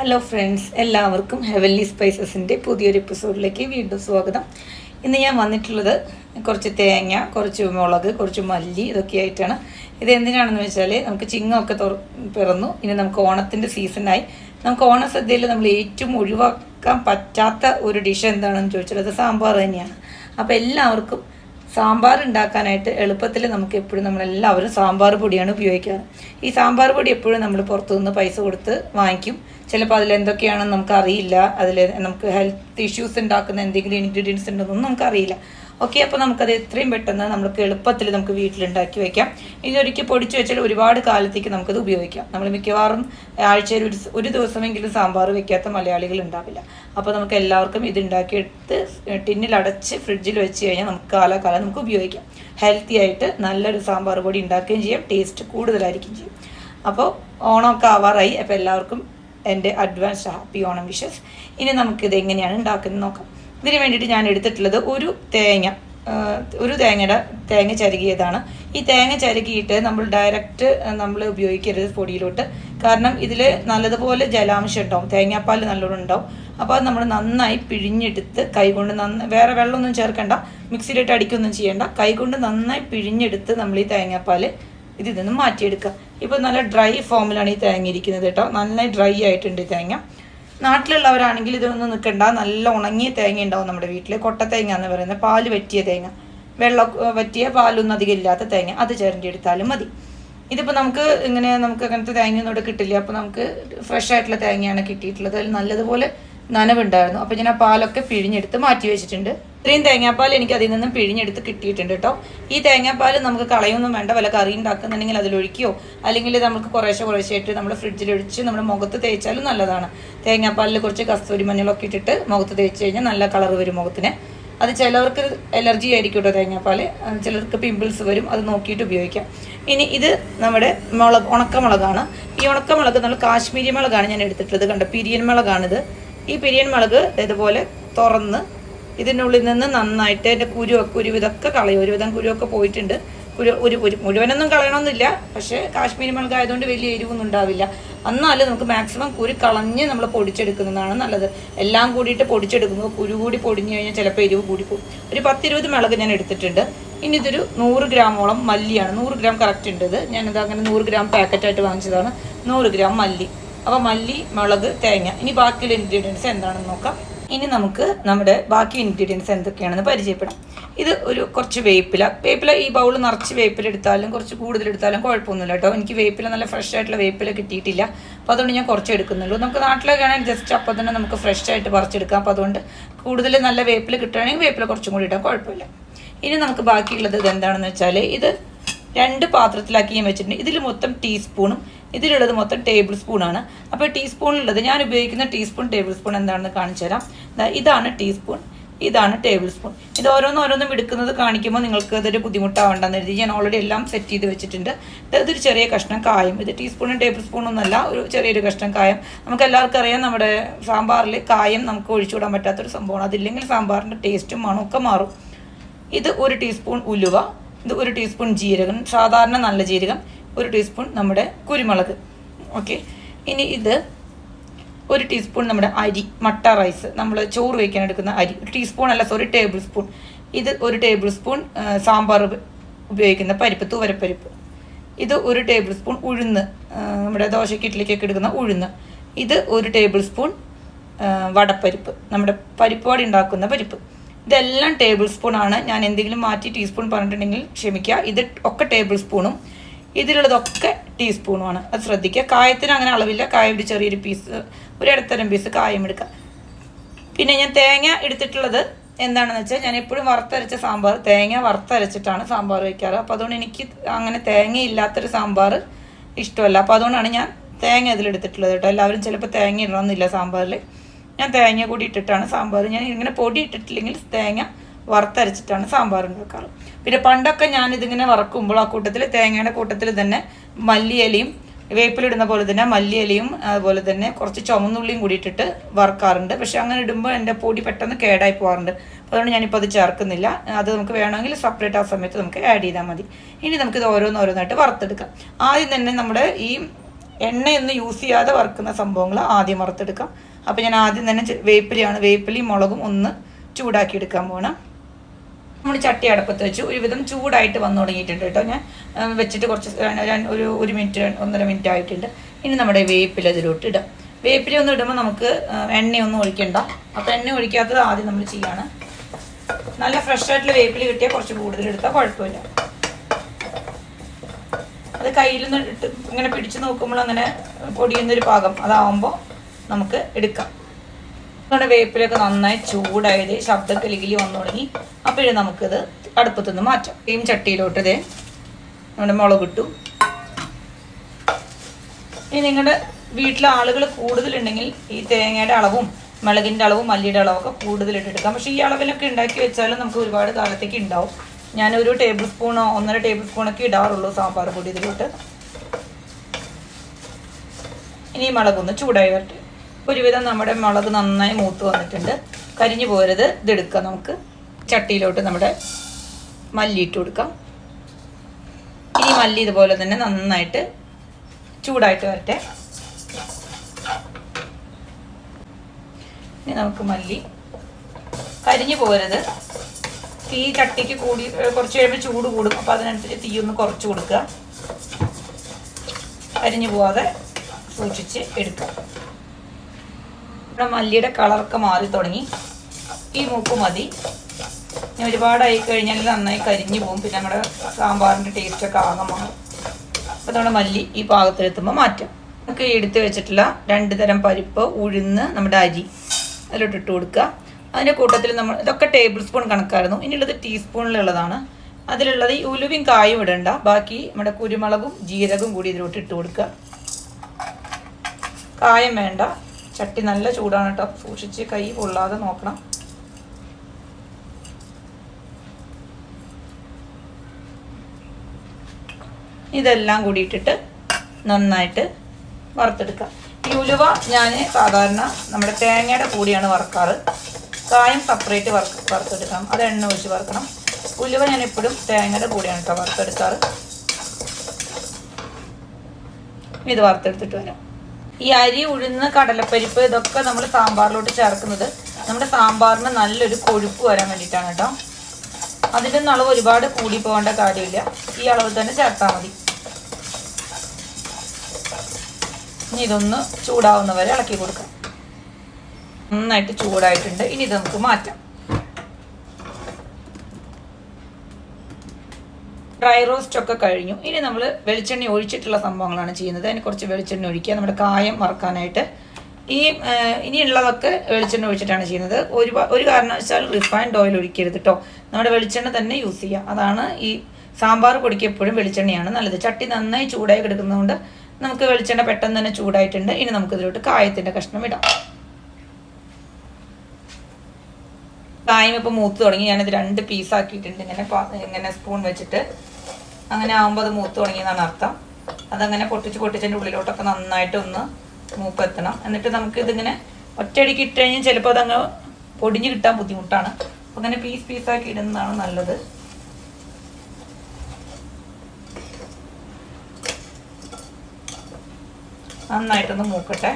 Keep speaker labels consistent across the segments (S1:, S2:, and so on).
S1: Hello friends എല്ലാവർക്കും heavenly സ്പൈസസിന്റെ പുതിയൊരു എപ്പിസോഡിലേക്ക് വീണ്ടും സ്വാഗതം. ഇന്ന് ഞാൻ വന്നിട്ടുള്ളത് കുറച്ച് തേങ്ങ കുറച്ച് മുളക് കുറച്ച് മല്ലി ഇതൊക്കെ ആയിട്ടാണ്. ഇത് എന്തിനാണെന്ന് വെച്ചാൽ നമുക്ക് ചിങ്ങമൊക്കെ തുറ പിറന്നു. ഇനി നമുക്ക് ഓണത്തിന്റെ സീസണായി നമുക്ക് ഓണസദ്യയിൽ നമ്മൾ ഏറ്റവും ഒഴിവാക്കാൻ പറ്റാത്ത ഒരു ഡിഷ് എന്താണെന്ന് ചോദിച്ചാൽ അത് സാമ്പാർ തന്നെയാണ്. അപ്പോൾ എല്ലാവർക്കും സാമ്പാർ ഉണ്ടാക്കാനായിട്ട് എളുപ്പത്തിൽ നമുക്ക് എപ്പോഴും നമ്മളെല്ലാവരും സാമ്പാർ പൊടിയാണ് ഉപയോഗിക്കാറ്. ഈ സാമ്പാർ പൊടി എപ്പോഴും നമ്മൾ പുറത്തുനിന്ന് പൈസ കൊടുത്ത് വാങ്ങിക്കും. ചിലപ്പോൾ അതിൽ എന്തൊക്കെയാണെന്ന് നമുക്ക് അറിയില്ല അതിൽ നമുക്ക് ഹെൽത്ത് ഇഷ്യൂസ് ഉണ്ടാക്കുന്ന എന്തെങ്കിലും ഇൻഗ്രീഡിയൻസ് ഉണ്ടെന്നൊന്നും നമുക്കറിയില്ല. ഓക്കെ അപ്പോൾ നമുക്കത് എത്രയും പെട്ടെന്ന് നമുക്ക് എളുപ്പത്തിൽ നമുക്ക് വീട്ടിലുണ്ടാക്കി വെക്കാം. ഇതൊരിക്കൽ പൊടിച്ചു വെച്ചാൽ ഒരുപാട് കാലത്തേക്ക് നമുക്കത് ഉപയോഗിക്കാം. നമ്മൾ മിക്കവാറും ആഴ്ചയിൽ ഒരു ഒരു ദിവസമെങ്കിലും സാമ്പാർ വെക്കാത്ത മലയാളികൾ ഉണ്ടാവില്ല. അപ്പോൾ നമുക്ക് എല്ലാവർക്കും ഇത് ഉണ്ടാക്കിയെടുത്ത് ടിന്നിൽ അടച്ച് ഫ്രിഡ്ജിൽ വെച്ച് കഴിഞ്ഞാൽ നമുക്ക് കാലാകാലം നമുക്ക് ഉപയോഗിക്കാം. ഹെൽത്തി ആയിട്ട് നല്ലൊരു സാമ്പാർ പൊടി ഉണ്ടാക്കുകയും ചെയ്യാം. ടേസ്റ്റ് കൂടുതലായിരിക്കും ചെയ്യും. അപ്പോൾ ഓണമൊക്കെ ആവാറായി. അപ്പോൾ എല്ലാവർക്കും എന്റെ അഡ്വാൻസ് ഹാപ്പി ഓണം വിഷസ്. ഇനി നമുക്കിത് എങ്ങനെയാണ് ഉണ്ടാക്കുന്നത് നോക്കാം. ഇതിന് വേണ്ടിയിട്ട് ഞാൻ എടുത്തിട്ടുള്ളത് ഒരു തേങ്ങ ഒരു തേങ്ങയുടെ തേങ്ങ ചരുകിയതാണ്. ഈ തേങ്ങ ചരുകിയിട്ട് നമ്മൾ ഡയറക്റ്റ് നമ്മൾ ഉപയോഗിക്കരുത് പൊടിയിലോട്ട്. കാരണം ഇതിൽ നല്ലതുപോലെ ജലാംശം ഉണ്ടാവും. തേങ്ങാപ്പാൽ നല്ലോണം ഉണ്ടാവും. അപ്പോൾ അത് നമ്മൾ നന്നായി പിഴിഞ്ഞെടുത്ത് കൈകൊണ്ട് നന്ന വേറെ വെള്ളമൊന്നും ചേർക്കണ്ട. മിക്സിയിലിട്ട് അടിക്കൊന്നും ചെയ്യണ്ട. കൈകൊണ്ട് നന്നായി പിഴിഞ്ഞെടുത്ത് നമ്മൾ ഈ തേങ്ങാപ്പാൽ ഇതിൽ നിന്ന് മാറ്റിയെടുക്കുക. ഇപ്പോൾ നല്ല ഡ്രൈ ഫോമിലാണ് ഈ തേങ്ങ ഇരിക്കുന്നത് കേട്ടോ. നന്നായി ഡ്രൈ ആയിട്ടുണ്ട് ഈ തേങ്ങ. നാട്ടിലുള്ളവരാണെങ്കിൽ ഇതൊന്നും നിൽക്കണ്ട നല്ല ഉണങ്ങിയ തേങ്ങ ഉണ്ടാവും നമ്മുടെ വീട്ടിൽ കൊട്ട തേങ്ങ എന്ന് പറയുന്നത് പാൽ വറ്റിയ തേങ്ങ. വെള്ളം വറ്റിയ പാലൊന്നും അധികം ഇല്ലാത്ത തേങ്ങ. അത് ചേരേണ്ടി എടുത്താലും മതി. ഇതിപ്പോൾ നമുക്ക് ഇങ്ങനെ നമുക്ക് അങ്ങനത്തെ തേങ്ങയൊന്നും ഇവിടെ കിട്ടില്ല. അപ്പോൾ നമുക്ക് ഫ്രഷ് ആയിട്ടുള്ള തേങ്ങയാണ് കിട്ടിയിട്ടുള്ളത്. അതിൽ നല്ലതുപോലെ നനവുണ്ടായിരുന്നു. അപ്പോൾ ഞാൻ ആ പാലൊക്കെ പിഴിഞ്ഞെടുത്ത് മാറ്റി വെച്ചിട്ടുണ്ട്. ഇത്രയും തേങ്ങാപ്പാൽ എനിക്ക് അതിൽ നിന്നും പിഴിഞ്ഞെടുത്ത് കിട്ടിയിട്ടുണ്ട് കേട്ടോ. ഈ തേങ്ങാപ്പാൽ നമുക്ക് കളയൊന്നും വേണ്ട. വല്ല കറി ഉണ്ടാക്കുന്നുണ്ടെങ്കിൽ അതിലൊഴിക്കുകയോ അല്ലെങ്കിൽ നമുക്ക് കുറേശ്ശെ കുറേശ്ശായിട്ട് നമ്മൾ ഫ്രിഡ്ജിൽ ഒഴിച്ച് നമ്മുടെ മുഖത്ത് തേച്ചാലും നല്ലതാണ്. തേങ്ങാപ്പാലിൽ കുറച്ച് കസ്തൂരി മഞ്ഞളൊക്കെ ഇട്ടിട്ട് മുഖത്ത് തേച്ച് കഴിഞ്ഞാൽ നല്ല കളർ വരും മുഖത്തിന്. അത് ചിലവർക്ക് അലർജി ആയിരിക്കും കേട്ടോ തേങ്ങാപ്പാൽ ചിലർക്ക് പിമ്പിൾസ് വരും. അത് നോക്കിയിട്ട് ഉപയോഗിക്കാം. ഇനി ഇത് നമ്മുടെ മുളക് ഉണക്കമുളകാണ്. ഈ ഉണക്കമുളക് നമ്മൾ കാശ്മീരി മുളകാണ് ഞാൻ എടുത്തിട്ടുള്ളത് കണ്ടോ? പിരിയൻ മുളകാണിത്. ഈ പിരിയൻ മുളക് ഇതുപോലെ തുറന്ന് ഇതിനുള്ളിൽ നിന്ന് നന്നായിട്ട് അതിന്റെ കുരുവൊക്കെ കുരു ഇതൊക്കെ കളയും. ഒരുവിധം കുരുവൊക്കെ പോയിട്ടുണ്ട്. കുരു ഒരു ഒരു മുഴുവനൊന്നും കളയണമെന്നില്ല പക്ഷേ കാശ്മീരി മുളക് ആയതുകൊണ്ട് വലിയ എരിവൊന്നും ഉണ്ടാവില്ല എന്നാലും നമുക്ക് മാക്സിമം കുരു കളഞ്ഞ് നമ്മൾ പൊടിച്ചെടുക്കുന്നതാണ് നല്ലത്. എല്ലാം കൂടിയിട്ട് പൊടിച്ചെടുക്കുമ്പോൾ കുരു കൂടി പൊടിഞ്ഞു കഴിഞ്ഞാൽ ചിലപ്പോൾ എരിവ് കൂടി പോകും. ഒരു പത്തിരുപത് മുളക് ഞാൻ എടുത്തിട്ടുണ്ട്. ഇനി ഇതൊരു നൂറ് ഗ്രാമോളം മല്ലിയാണ്. നൂറ് ഗ്രാം കറക്റ്റ് ഉണ്ട് ഇത്. ഞാനിത് അങ്ങനെ നൂറ് ഗ്രാം പാക്കറ്റായിട്ട് വാങ്ങിച്ചതാണ്. നൂറ് ഗ്രാം മല്ലി. അപ്പോൾ മല്ലി മുളക് തേങ്ങ. ഇനി ബാക്കിയുള്ള ഇൻഗ്രീഡിയൻസ് എന്താണെന്ന് നോക്കാം. ഇനി നമുക്ക് നമ്മുടെ ബാക്കി ഇൻഗ്രീഡിയൻസ് എന്തൊക്കെയാണെന്ന് പരിചയപ്പെടാം. ഇത് ഒരു കുറച്ച് വേപ്പില. വേപ്പില ഈ ബൗൾ നിറച്ച് വേപ്പില എടുത്താലും കുറച്ച് കൂടുതൽ എടുത്താലും കുഴപ്പമൊന്നുമില്ല കേട്ടോ. എനിക്ക് വേപ്പില നല്ല ഫ്രഷ് ആയിട്ടുള്ള വേപ്പില കിട്ടിയിട്ടില്ല. അപ്പോൾ അതുകൊണ്ട് ഞാൻ കുറച്ച് എടുക്കുന്നുള്ളൂ. നമുക്ക് നാട്ടിലൊക്കെ ആണെങ്കിൽ ജസ്റ്റ് അപ്പോൾ തന്നെ നമുക്ക് ഫ്രഷ് ആയിട്ട് പറിച്ചെടുക്കാം. അപ്പോൾ അതുകൊണ്ട് കൂടുതൽ നല്ല വേപ്പില കിട്ടുകയാണെങ്കിൽ വേപ്പില കുറച്ചും കൂടി ഇടാം. കുഴപ്പമില്ല. ഇനി നമുക്ക് ബാക്കിയുള്ളത് ഇത് എന്താണെന്ന് വെച്ചാൽ ഇത് രണ്ട് പാത്രത്തിലാക്കി ഞാൻ വെച്ചിട്ടുണ്ട്. ഇതിൽ മൊത്തം ടീസ്പൂണും ഇതിലുള്ളത് മൊത്തം ടേബിൾ സ്പൂണാണ് അപ്പോൾ ടീസ്പൂണിലുള്ളത് ഞാൻ ഉപയോഗിക്കുന്ന ടീസ്പൂൺ ടേബിൾ സ്പൂൺ എന്താണെന്ന് കാണിച്ചു തരാം ഇതാണ് ടീസ്പൂൺ ഇതാണ് ടേബിൾ സ്പൂൺ ഇത് ഓരോന്നും ഓരോന്നും എടുക്കുന്നത് കാണിക്കുമ്പോൾ നിങ്ങൾക്ക് അതൊരു ബുദ്ധിമുട്ടാവണ്ടെന്ന് എഴുതി ഞാൻ ഓൾറെഡി എല്ലാം സെറ്റ് ചെയ്ത് വെച്ചിട്ടുണ്ട്. ഇത് ഇതൊരു ചെറിയ കഷ്ണം കായം. ഇത് ടീസ്പൂണും ടേബിൾ സ്പൂണും ഒന്നല്ല ഒരു ചെറിയൊരു കഷ്ണം കായം. നമുക്ക് എല്ലാവർക്കും അറിയാം നമ്മുടെ സാമ്പാറിൽ കായം നമുക്ക് ഒഴിച്ചുവിടാൻ പറ്റാത്തൊരു സംഭവമാണ്. അതില്ലെങ്കിൽ സാമ്പാറിന്റെ ടേസ്റ്റും മണവും ഒക്കെ മാറും. ഇത് ഒരു ടീസ്പൂൺ ഉലുവ ഇത് ഒരു ടീസ്പൂൺ ജീരകം സാധാരണ നല്ല ജീരകം. ഒരു ടീസ്പൂൺ നമ്മുടെ കുരുമുളക്. ഓക്കെ ഇനി ഇത് ഒരു ടീസ്പൂൺ നമ്മുടെ അരി മട്ട റൈസ് നമ്മൾ ചോറ് വയ്ക്കാൻ എടുക്കുന്ന അരി. ഒരു ടീസ്പൂൺ അല്ല സോറി ടേബിൾ സ്പൂൺ ഇത് ഒരു ടേബിൾ സ്പൂൺ സാമ്പാർ ഉപയോഗിക്കുന്ന പരിപ്പ് തൂവരപ്പരിപ്പ്. ഇത് ഒരു ടേബിൾ സ്പൂൺ ഉഴുന്ന് നമ്മുടെ ദോശയ്ക്ക് എടുക്കുന്ന ഉഴുന്ന്. ഇത് ഒരു ടേബിൾ സ്പൂൺ വടപ്പരിപ്പ് നമ്മുടെ പരിപ്പോടി ഉണ്ടാക്കുന്ന പരിപ്പ്. ഇതെല്ലാം ടേബിൾ സ്പൂൺ ആണ്. ഞാൻ എന്തെങ്കിലും മാറ്റി ടീസ്പൂൺ പറഞ്ഞിട്ടുണ്ടെങ്കിൽ ക്ഷമിക്കുക. ഇത് ഒക്കെ ടേബിൾ സ്പൂണും ഇതിലുള്ളതൊക്കെ ടീസ്പൂണുമാണ് അത് ശ്രദ്ധിക്കുക. കായത്തിന് അങ്ങനെ അളവില്ല. കായം ഒരു ചെറിയൊരു പീസ് ഒരു ഇടത്തരം പീസ് കായം എടുക്കുക. പിന്നെ ഞാൻ തേങ്ങ എടുത്തിട്ടുള്ളത് എന്താണെന്ന് വെച്ചാൽ ഞാൻ എപ്പോഴും വറുത്തരച്ച സാമ്പാർ തേങ്ങ വറുത്തരച്ചിട്ടാണ് സാമ്പാർ വയ്ക്കാറ്. അപ്പോൾ അതുകൊണ്ട് എനിക്ക് അങ്ങനെ തേങ്ങ ഇല്ലാത്തൊരു സാമ്പാർ ഇഷ്ടമല്ല. അപ്പോൾ അതുകൊണ്ടാണ് ഞാൻ തേങ്ങ ഇതിലെടുത്തിട്ടുള്ളത് കേട്ടോ. എല്ലാവരും ചിലപ്പോൾ തേങ്ങ ഇടണമെന്നില്ല സാമ്പാറിൽ. ഞാൻ തേങ്ങ കൂടി ഇട്ടിട്ടാണ് സാമ്പാർ. ഞാൻ ഇങ്ങനെ പൊടി ഇട്ടിട്ടില്ലെങ്കിൽ തേങ്ങ വറുത്തരച്ചിട്ടാണ് സാമ്പാർ ഉണ്ടാക്കാറ്. പിന്നെ പണ്ടൊക്കെ ഞാൻ ഇതിങ്ങനെ വറക്കുമ്പോൾ ആ കൂട്ടത്തിൽ തേങ്ങയുടെ കൂട്ടത്തിൽ തന്നെ മല്ലിയിലയും വേപ്പിലിടുന്ന പോലെ തന്നെ മല്ലിയിലയും അതുപോലെ തന്നെ കുറച്ച് ചുമന്നുള്ളിയും കൂടി ഇട്ടിട്ട് വറുക്കാറുണ്ട്. പക്ഷെ അങ്ങനെ ഇടുമ്പോൾ എന്റെ പൊടി പെട്ടെന്ന് കേടായി പോകാറുണ്ട്. അപ്പോൾ അതുകൊണ്ട് ഞാനിപ്പോൾ അത് ചേർക്കുന്നില്ല. അത് നമുക്ക് വേണമെങ്കിൽ സെപ്പറേറ്റ് ആ സമയത്ത് നമുക്ക് ആഡ് ചെയ്താൽ മതി. ഇനി നമുക്കിത് ഓരോന്നോരോന്നായിട്ട് വറുത്തെടുക്കാം. ആദ്യം തന്നെ നമ്മുടെ ഈ എണ്ണയൊന്നും യൂസ് ചെയ്യാതെ വറുക്കുന്ന സംഭവങ്ങൾ ആദ്യം വറുത്തെടുക്കാം. അപ്പോൾ ഞാൻ ആദ്യം തന്നെ വേപ്പിലയാണ് വേപ്പിലയും മുളകും ഒന്ന് ചൂടാക്കി എടുക്കാൻ പോകണം നമ്മൾ ചട്ടി അടപ്പത്ത് വെച്ച്. ഒരുവിധം ചൂടായിട്ട് വന്നു തുടങ്ങിയിട്ടുണ്ട് കേട്ടോ ഞാൻ. വെച്ചിട്ട് കുറച്ച് ഒരു ഒരു മിനിറ്റ് ഒന്നര മിനിറ്റ് ആയിട്ടുണ്ട്. ഇനി നമ്മുടെ വേപ്പില ഇതിലോട്ട് ഇടാം. വേപ്പില ഒന്നും ഇടുമ്പോൾ നമുക്ക് എണ്ണയൊന്നും ഒഴിക്കണ്ട. അപ്പോൾ എണ്ണ ഒഴിക്കാത്തത് ആദ്യം നമ്മൾ ചെയ്യാണ്. നല്ല ഫ്രഷ് ആയിട്ടുള്ള വേപ്പില കിട്ടിയാൽ കുറച്ച് കൂടുതൽ എടുത്താൽ കുഴപ്പമില്ല. അത് കയ്യിൽ നിന്ന് ഇട്ട് ഇങ്ങനെ പിടിച്ച് നോക്കുമ്പോൾ അങ്ങനെ പൊടിയുന്നൊരു പാകം അതാവുമ്പോൾ നമുക്ക് എടുക്കാം. നമ്മുടെ വേപ്പിലൊക്കെ നന്നായി ചൂടായത് ശബ്ദമൊക്കെ ലിഗിലി വന്നു തുടങ്ങി. അപ്പോഴും നമുക്കിത് അടുപ്പത്തുനിന്ന് മാറ്റാം. ഈ ചട്ടിയിലോട്ട് ഇതേ നമ്മുടെ മുളക് ഇട്ടു. ഇനി നിങ്ങളുടെ വീട്ടിലെ ആളുകൾ കൂടുതലുണ്ടെങ്കിൽ ഈ തേങ്ങയുടെ അളവും മുളകിന്റെ അളവും മല്ലിയുടെ അളവൊക്കെ കൂടുതലിട്ട് ഇട്ടെടുക്കാം പക്ഷേ ഈ അളവിലൊക്കെ ഉണ്ടാക്കി വെച്ചാലും നമുക്ക് ഒരുപാട് കാലത്തേക്ക് ഉണ്ടാവും. ഞാനൊരു ടേബിൾ സ്പൂണോ ഒന്നര ടേബിൾ സ്പൂണൊക്കെ ഇടാറുള്ളൂ സാമ്പാർ പൊടി ഇതിലോട്ട്. ഇനി മുളകൊന്ന് ചൂടായി വരട്ടെ. ഒരുവിധം നമ്മുടെ മുളക് നന്നായി മൂത്ത് വന്നിട്ടുണ്ട്. കരിഞ്ഞു പോരുത്. ഇതെടുക്കാം നമുക്ക്. ചട്ടിയിലോട്ട് നമ്മുടെ മല്ലി ഇട്ട് കൊടുക്കാം. ഇനി മല്ലി ഇതുപോലെ തന്നെ നന്നായിട്ട് ചൂടായിട്ട് വരട്ടെ. ഇനി നമുക്ക് മല്ലി. കരിഞ്ഞു പോരുത്. തീ ചട്ടിക്ക് കൂടി കുറച്ച് കഴിയുമ്പോൾ ചൂട് കൂടും. അപ്പോൾ അതിനനുസരിച്ച് തീ ഒന്ന് കുറച്ച് കൊടുക്കുക. കരിഞ്ഞു പോവാതെ സൂക്ഷിച്ച് എടുക്കുക. നമ്മുടെ മല്ലിയുടെ കളറൊക്കെ മാറി തുടങ്ങി. ഈ മൂക്ക് മതി. ഇനി ഒരുപാടായി കഴിഞ്ഞാൽ നന്നായി കരിഞ്ഞു പോകും പിന്നെ നമ്മുടെ സാമ്പാറിന്റെ ടേസ്റ്റൊക്കെ ആകെ മാറും. അപ്പോൾ നമ്മുടെ മല്ലി ഈ പാകത്തിലെത്തുമ്പോൾ മാറ്റാം. നമുക്ക് എടുത്ത് വെച്ചിട്ടുള്ള രണ്ട് തരം പരിപ്പ് ഉഴുന്ന് നമ്മുടെ അരി. അതിലോട്ട് ഇട്ട് കൊടുക്കുക. അതിന്റെ കൂട്ടത്തിൽ നമ്മൾ ഇതൊക്കെ ടേബിൾ സ്പൂൺ കണക്കായിരുന്നു. ഇനിയുള്ളത് ടീസ്പൂണിലുള്ളതാണ് അതിലുള്ളത് ഈ ഉലുവും കായും ഇടണ്ട. ബാക്കി നമ്മുടെ കുരുമുളകും ജീരകവും കൂടി ഇതിലോട്ട് ഇട്ട് കൊടുക്കുക. കായം വേണ്ട. ചട്ടി നല്ല ചൂടാണ് കേട്ടോ. സൂക്ഷിച്ച് കൈ പൊള്ളാതെ നോക്കണം. ഇതെല്ലാം കൂടി ഇട്ടിട്ട് നന്നായിട്ട് വറുത്തെടുക്കാം. ഈ ഉലുവ ഞാൻ സാധാരണ നമ്മുടെ തേങ്ങയുടെ കൂടിയാണ് വറുക്കാറ്. കായം സെപ്പറേറ്റ് വറുക്ക് വറുത്തെടുക്കണം അത് എണ്ണ ഒഴിച്ച് വറുക്കണം. ഉലുവ ഞാൻ എപ്പോഴും തേങ്ങയുടെ കൂടിയാണ് കേട്ടോ വറുത്തെടുക്കാറ്. ഇത് വറുത്തെടുത്തിട്ട് വരാം. ഈ അരി ഉഴുന്ന് കടലപ്പരിപ്പ് ഇതൊക്കെ നമ്മൾ സാമ്പാറിലോട്ട് ചേർക്കുന്നത്. നമ്മുടെ സാമ്പാറിന് നല്ലൊരു കൊഴുപ്പ് വരാൻ വേണ്ടിയിട്ടാണ് കേട്ടോ. അതിന്റെ അളവ് ഒരുപാട് കൂടി പോകേണ്ട കാര്യമില്ല. ഈ അളവ് തന്നെ ചേർത്താൽ മതി. ഇനി ഇതൊന്ന് ചൂടാവുന്നവരെ ഇളക്കി കൊടുക്കാം. നന്നായിട്ട് ചൂടായിട്ടുണ്ട്. ഇനി ഇത് നമുക്ക് മാറ്റാം. ഡ്രൈ റോസ്റ്റ് ഒക്കെ കഴിഞ്ഞു. ഇനി നമ്മൾ വെളിച്ചെണ്ണ ഒഴിച്ചിട്ടുള്ള സംഭവങ്ങളാണ് ചെയ്യുന്നത്. അതിന് കുറച്ച് വെളിച്ചെണ്ണ ഒഴിക്കുക. നമ്മുടെ കായം വറക്കാനായിട്ട്. ഈ ഇനിയുള്ളതൊക്കെ വെളിച്ചെണ്ണ ഒഴിച്ചിട്ടാണ് ചെയ്യുന്നത്. ഒരു ഒരു കാരണവശാൽ റിഫൈൻഡ് ഓയിൽ ഒഴിക്കരുത് കേട്ടോ നമ്മുടെ വെളിച്ചെണ്ണ തന്നെ യൂസ് ചെയ്യുക. അതാണ് ഈ സാമ്പാർ പൊടിക്ക് എപ്പോഴും വെളിച്ചെണ്ണയാണ് നല്ലത്. ചട്ടി നന്നായി ചൂടായി കിടക്കുന്നതുകൊണ്ട് നമുക്ക് വെളിച്ചെണ്ണ പെട്ടെന്ന് തന്നെ ചൂടായിട്ടുണ്ട്. ഇനി നമുക്ക് ഇതിലോട്ട് കായത്തിന്റെ കഷ്ണം ഇടാം. കായം ഇപ്പോൾ മൂത്ത് തുടങ്ങി. ഞാനിത് രണ്ട് പീസാക്കിയിട്ടുണ്ട് ഇങ്ങനെ ഇങ്ങനെ സ്പൂൺ വെച്ചിട്ട്. അങ്ങനെ ആകുമ്പോൾ അത് മൂത്ത് തുടങ്ങിയെന്നാണ് അർത്ഥം. അതങ്ങനെ പൊട്ടിച്ച് പൊട്ടിച്ചതിന്റെ ഉള്ളിലോട്ടൊക്കെ നന്നായിട്ട് ഒന്ന് മൂപ്പെത്തണം. എന്നിട്ട് നമുക്ക് ഇതിങ്ങനെ ഒറ്റയടിക്ക് ഇട്ട് കഴിഞ്ഞാൽ ചിലപ്പോൾ അതങ്ങ് പൊടിഞ്ഞ് കിട്ടാൻ ബുദ്ധിമുട്ടാണ്. അങ്ങനെ പീസ് പീസാക്കി ഇടുന്നതാണ് നല്ലത്. നന്നായിട്ടൊന്ന് മൂക്കട്ടെ.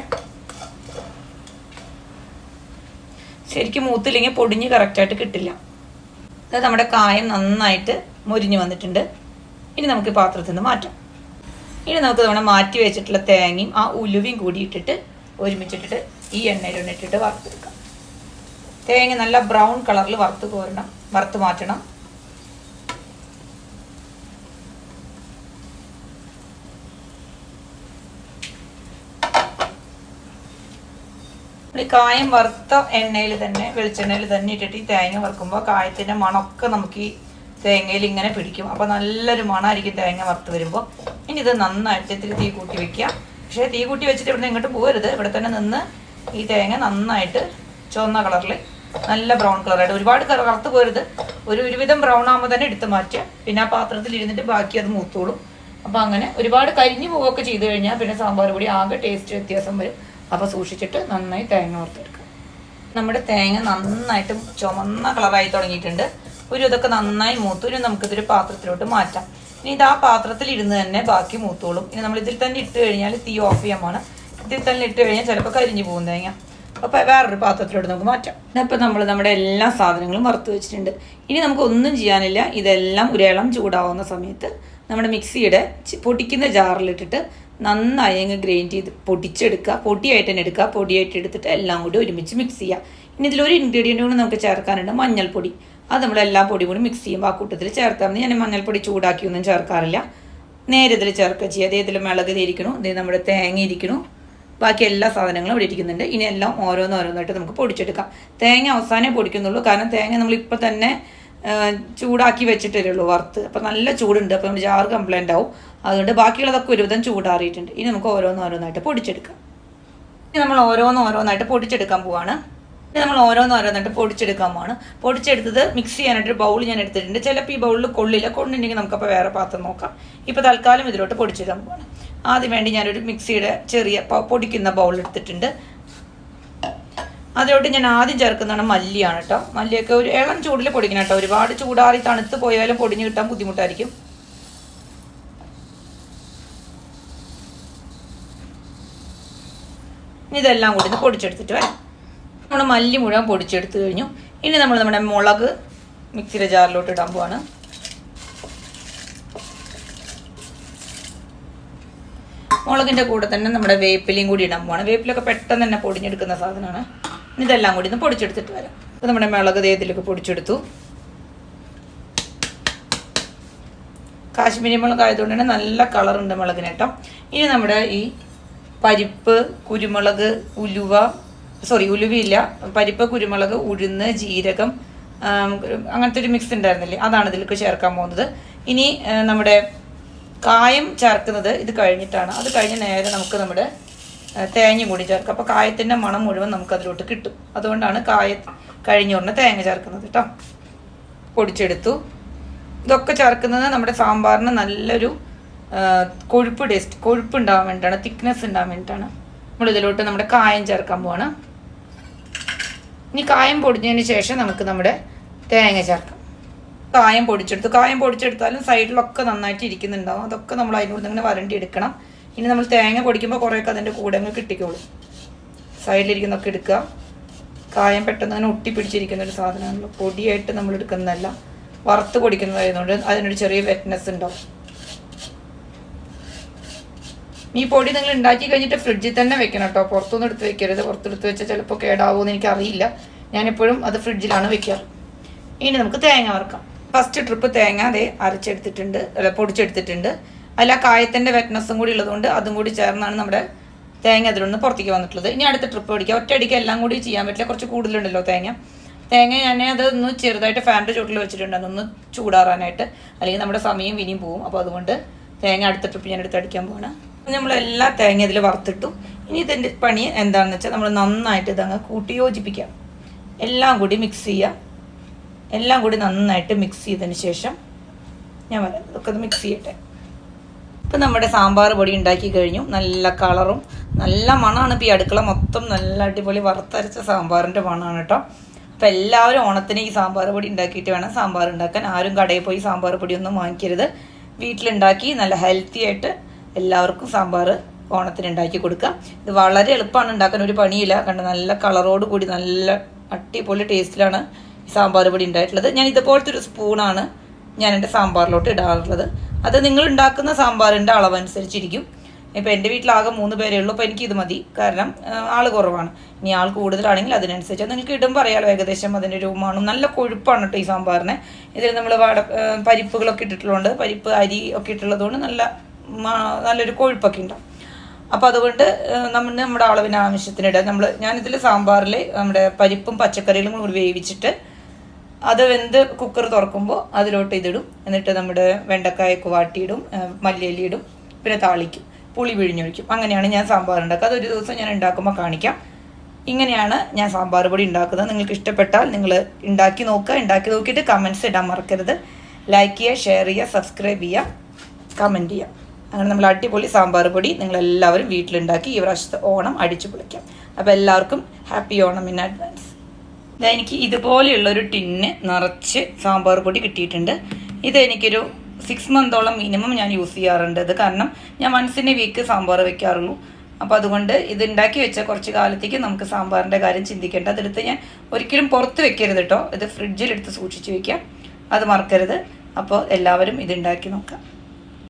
S1: ശരിക്കും മൂത്തില്ലെങ്കിൽ പൊടിഞ്ഞ് കറക്റ്റായിട്ട് കിട്ടില്ല. അത് നമ്മുടെ കായം നന്നായിട്ട് മൊരിഞ്ഞ് വന്നിട്ടുണ്ട്. ഇനി നമുക്ക് പാത്രത്തിൽ നിന്ന് മാറ്റാം. ഇനി നമുക്ക് നമ്മുടെ മാറ്റി വെച്ചിട്ടുള്ള തേങ്ങയും ആ ഉലുവയും കൂടി ഇട്ടിട്ട് ഒരുമിച്ചിട്ടിട്ട് ഈ എണ്ണയിലൊന്ന് ഇട്ടിട്ട് വറുത്തെടുക്കാം. തേങ്ങ നല്ല ബ്രൗൺ കളറിൽ വറുത്ത് കോരണം വറുത്ത് മാറ്റണം. ഈ കായം വറുത്ത എണ്ണയിൽ തന്നെ വെളിച്ചെണ്ണയിൽ തന്നെ ഇട്ടിട്ട് ഈ തേങ്ങ വറുക്കുമ്പോൾ കായത്തിന്റെ മണമൊക്കെ നമുക്ക് ഈ തേങ്ങയിൽ ഇങ്ങനെ പിടിക്കും. അപ്പോൾ നല്ലൊരു മണമായിരിക്കും തേങ്ങ വറുത്ത് വരുമ്പോൾ ഇനി ഇത് നന്നായിട്ട് ഇത്തിരി തീ കൂട്ടി വെക്കുക. പക്ഷേ തീ കൂട്ടി വെച്ചിട്ട് ഇവിടെ ഇങ്ങോട്ട് പോകരുത് ഇവിടെ തന്നെ നിന്ന് ഈ തേങ്ങ നന്നായിട്ട് ചുവന്ന കളറിൽ നല്ല ബ്രൗൺ കളറായിട്ട് ഒരുപാട് കറ- കറുത്ത് പോരുത് ഒരു ഒരുവിധം ബ്രൗൺ ആകുമ്പോൾ തന്നെ എടുത്ത് മാറ്റുക. പിന്നെ ആ പാത്രത്തിൽ ഇരുന്നിട്ട് ബാക്കി അത് മൂത്തോളും. അപ്പോൾ അങ്ങനെ ഒരുപാട് കരിഞ്ഞു പോവുകയൊക്കെ ചെയ്ത് കഴിഞ്ഞാൽ പിന്നെ സാമ്പാർ പൊടി ആകെ ടേസ്റ്റ് വ്യത്യാസം വരും. അപ്പോൾ സൂക്ഷിച്ചിട്ട് നന്നായി തേങ്ങ വറുത്തെടുക്കുക. നമ്മുടെ തേങ്ങ നന്നായിട്ട് ചുമന്ന കളറായി തുടങ്ങിയിട്ടുണ്ട്. ഒരു ഇതൊക്കെ നന്നായി മൂത്തു. ഇനി നമുക്കിതൊരു പാത്രത്തിലോട്ട് മാറ്റാം. ഇനി ഇത് ആ പാത്രത്തിൽ ഇരുന്ന് തന്നെ ബാക്കി മൂത്തോളും. ഇനി നമ്മൾ ഇതിൽ തന്നെ ഇട്ട് കഴിഞ്ഞാൽ തീ ഓഫ് ചെയ്യാമാണ് ഇതിൽ തന്നെ ഇട്ട് കഴിഞ്ഞാൽ ചിലപ്പോൾ കരിഞ്ഞു പോകും തേങ്ങ. അപ്പോൾ വേറൊരു പാത്രത്തിലോട്ട് നമുക്ക് മാറ്റാം. ഇതപ്പോൾ നമ്മൾ നമ്മുടെ എല്ലാ സാധനങ്ങളും വറുത്ത് വെച്ചിട്ടുണ്ട്. ഇനി നമുക്ക് ഒന്നും ചെയ്യാനില്ല. ഇതെല്ലാം ഒരേളം ചൂടാവുന്ന സമയത്ത് നമ്മുടെ മിക്സിയുടെ പൊടിക്കുന്ന ജാറിലിട്ടിട്ട് നന്നായി അങ്ങ് ഗ്രൈൻഡ് ചെയ്ത് പൊടിച്ചെടുക്കുക. പൊടിയായിട്ട് തന്നെ എടുക്കുക. പൊടിയായിട്ട് എടുത്തിട്ട് എല്ലാം കൂടി ഒരുമിച്ച് മിക്സ് ചെയ്യുക. ഇനി ഇതിലൊരു ഇൻഗ്രീഡിയന്റ് കൂടി നമുക്ക് ചേർക്കാനുണ്ട് മഞ്ഞൾപ്പൊടി. അത് നമ്മളെല്ലാം പൊടി കൂടി മിക്സ് ചെയ്യുമ്പോൾ ആ കൂട്ടത്തിൽ ചേർത്താൽ മതി. ഞാൻ മഞ്ഞൾപ്പൊടി ചൂടാക്കിയൊന്നും ചേർക്കാറില്ല. നേരെ ഇതിൽ ചേർക്കുക ചെയ്യുക അതേ ഇതിൽ മിളക് ഇരിക്കണു. ഇതേ നമ്മുടെ തേങ്ങ ഇരിക്കണു. ബാക്കി എല്ലാ സാധനങ്ങളും ഇവിടെ ഇരിക്കുന്നുണ്ട്. ഇനി എല്ലാം ഓരോന്നോരോന്നായിട്ട് നമുക്ക് പൊടിച്ചെടുക്കാം. തേങ്ങ അവസാനമേ പൊടിക്കുന്നുള്ളൂ. കാരണം തേങ്ങ നമ്മളിപ്പോൾ തന്നെ ചൂടാക്കി വെച്ചിട്ടേ ഉള്ളൂ വറുത്ത്. അപ്പം നല്ല ചൂടുണ്ട്. അപ്പോൾ നമ്മുടെ ജാർ കംപ്ലൈന്റ് ആവും. അതുകൊണ്ട് ബാക്കിയുള്ളതൊക്കെ ഒരുവിധം ചൂടാറിയിട്ടുണ്ട്. ഇനി നമുക്ക് ഓരോന്നോരോന്നായിട്ട് പൊടിച്ചെടുക്കാം. ഇനി നമ്മൾ ഓരോന്നോരോന്നായിട്ട് പൊടിച്ചെടുക്കാൻ പോവാണ്. നമ്മൾ ഓരോന്ന് ഓരോന്നായിട്ട് പൊടിച്ചെടുക്കാൻ പോവാണ്. പൊടിച്ചെടുത്തത് മിക്സ് ചെയ്യാനായിട്ട് ബൗൾ ഞാൻ എടുത്തിട്ടുണ്ട്. ചിലപ്പോൾ ഈ ബൗളിൽ കൊള്ളില്ല. കൊണ്ടുണ്ടെങ്കിൽ നമുക്കപ്പോൾ വേറെ പാത്രം നോക്കാം. ഇപ്പോൾ തൽക്കാലം ഇതിലോട്ട് പൊടിച്ചിടാൻ പോവാണ്. ആദ്യം വേണ്ടി ഞാനൊരു മിക്സിയുടെ ചെറിയ പൊടിക്കുന്ന ബൗൾ എടുത്തിട്ടുണ്ട്. അതിലോട്ട് ഞാൻ ആദ്യം ചേർക്കുന്നതാണ് മല്ലിയാണ് കേട്ടോ മല്ലിയൊക്കെ ഒരു ഇളം ചൂടിൽ പൊടിക്കണം കേട്ടോ ഒരുപാട് ചൂടാറി തണുത്ത് പോയാലും പൊടിഞ്ഞ് കിട്ടാൻ ബുദ്ധിമുട്ടായിരിക്കും. ഇതെല്ലാം കൂടി പൊടിച്ചെടുത്തിട്ട് വരാം. നമ്മൾ മല്ലി മുഴുവൻ പൊടിച്ചെടുത്ത് കഴിഞ്ഞു. ഇനി നമ്മൾ നമ്മുടെ മുളക് മിക്സിയുടെ ജാറിലോട്ട് ഇടാൻ പോവാണ്. മുളകിന്റെ കൂടെ തന്നെ നമ്മുടെ വേപ്പിലയും കൂടി ഇടാൻ പോവാണ്. വേപ്പിലൊക്കെ പെട്ടെന്ന് തന്നെ പൊടിഞ്ഞെടുക്കുന്ന സാധനമാണ്. ഇതെല്ലാം കൂടി ഒന്ന് പൊടിച്ചെടുത്തിട്ട് വരാം. അപ്പോൾ നമ്മുടെ മുളക് ദേഹത്തിലൊക്കെ പൊടിച്ചെടുത്തു. കാശ്മീരി മുളക് ആയതുകൊണ്ട് തന്നെ നല്ല കളറുണ്ട് മുളകിന് ഇനി നമ്മുടെ ഈ പരിപ്പ് കുരുമുളക് ഉലുവ സോറി ഉലുവയില്ല പരിപ്പ് കുരുമുളക് ഉഴുന്ന് ജീരകം അങ്ങനത്തെ ഒരു മിക്സ് ഉണ്ടായിരുന്നില്ലേ? അതാണ് ഇതിലേക്ക് ചേർക്കാൻ പോകുന്നത്. ഇനി നമ്മുടെ കായം ചേർക്കുന്നത് ഇത് കഴിഞ്ഞിട്ടാണ്. അത് കഴിഞ്ഞ് നേരെ നമുക്ക് നമ്മുടെ തേങ്ങ കൂടി ചേർക്കാം. അപ്പോൾ കായത്തിന്റെ മണം മുഴുവൻ നമുക്ക് അതിലോട്ട് കിട്ടും. അതുകൊണ്ടാണ് കായ കഴിഞ്ഞുടനെ തേങ്ങ ചേർക്കുന്നത് കേട്ടോ പൊടിച്ചെടുത്തു. ഇതൊക്കെ ചേർക്കുന്നത് നമ്മുടെ സാമ്പാറിന് നല്ലൊരു കൊഴുപ്പ് ടേസ്റ്റ് കൊഴുപ്പ് ഉണ്ടാകാൻ വേണ്ടിയിട്ടാണ് തിക്നെസ് ഉണ്ടാകാൻ വേണ്ടിയിട്ടാണ്. നമ്മൾ ഇതിലോട്ട് നമ്മുടെ കായം ചേർക്കാൻ പോവാണ്. ഇനി കായം പൊടിഞ്ഞതിന് ശേഷം നമുക്ക് നമ്മുടെ തേങ്ങ ചേർക്കാം. കായം പൊടിച്ചെടുത്തു കായം പൊടിച്ചെടുത്താലും സൈഡിലൊക്കെ നന്നായിട്ട് ഇരിക്കുന്നുണ്ടാവും. അതൊക്കെ നമ്മൾ അതിനോട് ഇങ്ങനെ വരണ്ടി എടുക്കണം ഇനി നമ്മൾ തേങ്ങ പൊടിക്കുമ്പോൾ കുറേയൊക്കെ അതിന്റെ കൂടെ അങ്ങ് കിട്ടിക്കോളും. സൈഡിലിരിക്കുന്നൊക്കെ എടുക്കുക. കായം പെട്ടെന്ന് അങ്ങനെ ഒട്ടിപ്പിടിച്ചിരിക്കുന്ന ഒരു സാധനമാണല്ലോ പൊടിയായിട്ട് നമ്മൾ എടുക്കുന്നതല്ല വറുത്ത് പൊടിക്കുന്നതായതുകൊണ്ട് അതിനൊരു ചെറിയ വെറ്റ്നെസ് ഉണ്ടാവും. ഈ പൊടി നിങ്ങൾ ഉണ്ടാക്കി കഴിഞ്ഞിട്ട് ഫ്രിഡ്ജിൽ തന്നെ വെക്കണം കേട്ടോ പുറത്തൊന്നും എടുത്ത് വെക്കരുത്. പുറത്തെടുത്ത് വെച്ചാൽ ചിലപ്പോൾ കേടാവുമെന്ന് എന്ന് അറിയില്ല ഞാനെപ്പോഴും അത് ഫ്രിഡ്ജിലാണ് വെക്കാറ്. ഇനി നമുക്ക് തേങ്ങ വറുക്കാം. ഫസ്റ്റ് ട്രിപ്പ് തേങ്ങ അതേ അരച്ചെടുത്തിട്ടുണ്ട് അല്ല പൊടിച്ചെടുത്തിട്ടുണ്ട്. അതിൽ ആ കായത്തിന്റെ വെറ്റ്നസ്സും കൂടി ഉള്ളതുകൊണ്ട് അതും കൂടി ചേർന്നാണ് നമ്മുടെ തേങ്ങ അതിലൊന്ന് പുറത്തേക്ക് വന്നിട്ടുള്ളത്. ഇനി അടുത്ത ട്രിപ്പ് പിടിക്കുക ഒറ്റയടിക്ക് എല്ലാം കൂടി ചെയ്യാൻ പറ്റില്ല. കുറച്ച് കൂടുതലുണ്ടല്ലോ തേങ്ങ. തേങ്ങ ഞാൻ അതൊന്ന് ചെറുതായിട്ട് ഫാനിന്റെ ചുവട്ടിൽ വെച്ചിട്ടുണ്ട്. അതൊന്ന് ചൂടാറാനായിട്ട്. അല്ലെങ്കിൽ നമ്മുടെ സമയം ഇനിയും പോവും. അപ്പോൾ അതുകൊണ്ട് തേങ്ങ അടുത്ത ട്രിപ്പ് ഞാൻ എടുത്ത് അടിക്കാൻ പോവാണ്. നമ്മൾ എല്ലാ തേങ്ങ ഇതിൽ വറുത്തിട്ടു. ഇനി ഇതിന്റെ പണി എന്താണെന്ന് വെച്ചാൽ നമ്മൾ നന്നായിട്ട് ഇതങ്ങ് കൂട്ടി യോജിപ്പിക്കാം എല്ലാം കൂടി മിക്സ് ചെയ്യുക എല്ലാം കൂടി നന്നായിട്ട് മിക്സ് ചെയ്തതിന് ശേഷം ഞാൻ വരാം. ഇതൊക്കെ ഒന്ന് മിക്സ് ചെയ്യട്ടെ. ഇപ്പം നമ്മുടെ സാമ്പാർ പൊടി ഉണ്ടാക്കി കഴിഞ്ഞു. നല്ല കളറും നല്ല മണമാണ് ഇപ്പോൾ ഈ അടുക്കള മൊത്തം നല്ല അടിപൊളി വറുത്തരച്ച സാമ്പാറിന്റെ മണമാണ് കേട്ടോ. അപ്പം എല്ലാവരും ഓണത്തിന് ഈ സാമ്പാർ പൊടി ഉണ്ടാക്കിയിട്ട് വേണം സാമ്പാർ ഉണ്ടാക്കാൻ. ആരും കടയിൽ പോയി സാമ്പാർ പൊടിയൊന്നും വാങ്ങിക്കരുത്. വീട്ടിലുണ്ടാക്കി നല്ല ഹെൽത്തി ആയിട്ട് എല്ലാവർക്കും സാമ്പാർ ഓണത്തിന് ഉണ്ടാക്കി കൊടുക്കുക ഇത് വളരെ എളുപ്പമാണ് ഉണ്ടാക്കാൻ ഒരു പണിയില്ല. കണ്ട് നല്ല കളറോട് കൂടി നല്ല അടിപൊളി ടേസ്റ്റിലാണ് സാമ്പാർ പൊടി ഉണ്ടായിട്ടുള്ളത്. ഞാൻ ഇതുപോലത്തെ ഒരു സ്പൂണാണ് ഞാൻ എന്റെ സാമ്പാറിലോട്ട് ഇടാറുള്ളത്. അത് നിങ്ങൾ ഉണ്ടാക്കുന്ന സാമ്പാറിന്റെ അളവനുസരിച്ചിരിക്കും. ഇപ്പോൾ എന്റെ വീട്ടിലാകെ മൂന്ന് പേരേ ഉള്ളൂ അപ്പോൾ എനിക്കിത് മതി. കാരണം ആൾ കുറവാണ്. ഇനി ആൾ കൂടുതലാണെങ്കിൽ അതിനനുസരിച്ച് അത് നിങ്ങൾക്ക് ഇടുമ്പോൾ അറിയാലോ ഏകദേശം അതിന്റെ രൂപമാണ് മണം നല്ല കൊഴുപ്പാണ് കേട്ടോ ഈ സാമ്പാറിന്. ഇതിൽ നമ്മൾ വട പരിപ്പുകളൊക്കെ ഇട്ടിട്ടുള്ളതുകൊണ്ട് പരിപ്പ് അരി ഒക്കെ ഇട്ടുള്ളതുകൊണ്ട് നല്ല നല്ലൊരു കൊഴുപ്പൊക്കെ ഉണ്ടാവും. അപ്പോൾ അതുകൊണ്ട് നമ്മൾ നമ്മുടെ അളവിന് ആവശ്യത്തിന് ഇടുക നമ്മൾ ഞാനിതിൽ സാമ്പാറിൽ നമ്മുടെ പരിപ്പും പച്ചക്കറികളും കൂടി വേവിച്ചിട്ട് അത് വെന്ത് കുക്കർ തുറക്കുമ്പോൾ അതിലോട്ട് ഇതിടും. എന്നിട്ട് നമ്മുടെ വെണ്ടക്കായൊക്കെ വാട്ടിയിടും ആ, മല്ലിയില ഇടും പിന്നെ താളിക്കും പുളി പിഴിഞ്ഞൊഴിക്കും. അങ്ങനെയാണ് ഞാൻ സാമ്പാർ ഉണ്ടാക്കുക. അതൊരു ദിവസം ഞാൻ ഉണ്ടാക്കുമ്പോൾ കാണിക്കാം. ഇങ്ങനെയാണ് ഞാൻ സാമ്പാർ പൊടി ഉണ്ടാക്കുന്നത്. നിങ്ങൾക്ക് ഇഷ്ടപ്പെട്ടാൽ നിങ്ങൾ ഉണ്ടാക്കി നോക്കുക. ഉണ്ടാക്കി നോക്കിയിട്ട് കമൻസ് ഇടാൻ മറക്കരുത്. ലൈക്ക് ചെയ്യുക ഷെയർ ചെയ്യുക സബ്സ്ക്രൈബ് ചെയ്യുക കമന്റ് ചെയ്യുക. അങ്ങനെ നമ്മൾ അടിപൊളി സാമ്പാർ പൊടി നിങ്ങളെല്ലാവരും വീട്ടിലുണ്ടാക്കി ഈ പ്രാവശ്യത്തെ ഓണം അടിച്ചു പൊളിക്കാം. അപ്പോൾ എല്ലാവർക്കും ഹാപ്പി ഓണം ഇൻ അഡ്വാൻസ്. എനിക്ക് ഇതുപോലെയുള്ളൊരു ടിന്ന് നിറച്ച് സാമ്പാർ പൊടി കിട്ടിയിട്ടുണ്ട്. ഇത് എനിക്കൊരു സിക്സ് മന്തോളം മിനിമം ഞാൻ യൂസ് ചെയ്യാറുണ്ട്. ഇത് കാരണം ഞാൻ എ വീക്ക് സാമ്പാർ വെക്കാറുള്ളൂ. അപ്പോൾ അതുകൊണ്ട് ഇത് ഉണ്ടാക്കി വെച്ച കുറച്ച് കാലത്തേക്ക് നമുക്ക് സാമ്പാറിന്റെ കാര്യം ചിന്തിക്കേണ്ട. അതെടുത്ത് ഞാൻ ഒരിക്കലും പുറത്ത് വെക്കരുത് കേട്ടോ ഇത് ഫ്രിഡ്ജിലെടുത്ത് സൂക്ഷിച്ച് വെക്കാം അത് മറക്കരുത്. അപ്പോൾ എല്ലാവരും ഇത് ഉണ്ടാക്കി നോക്കാം.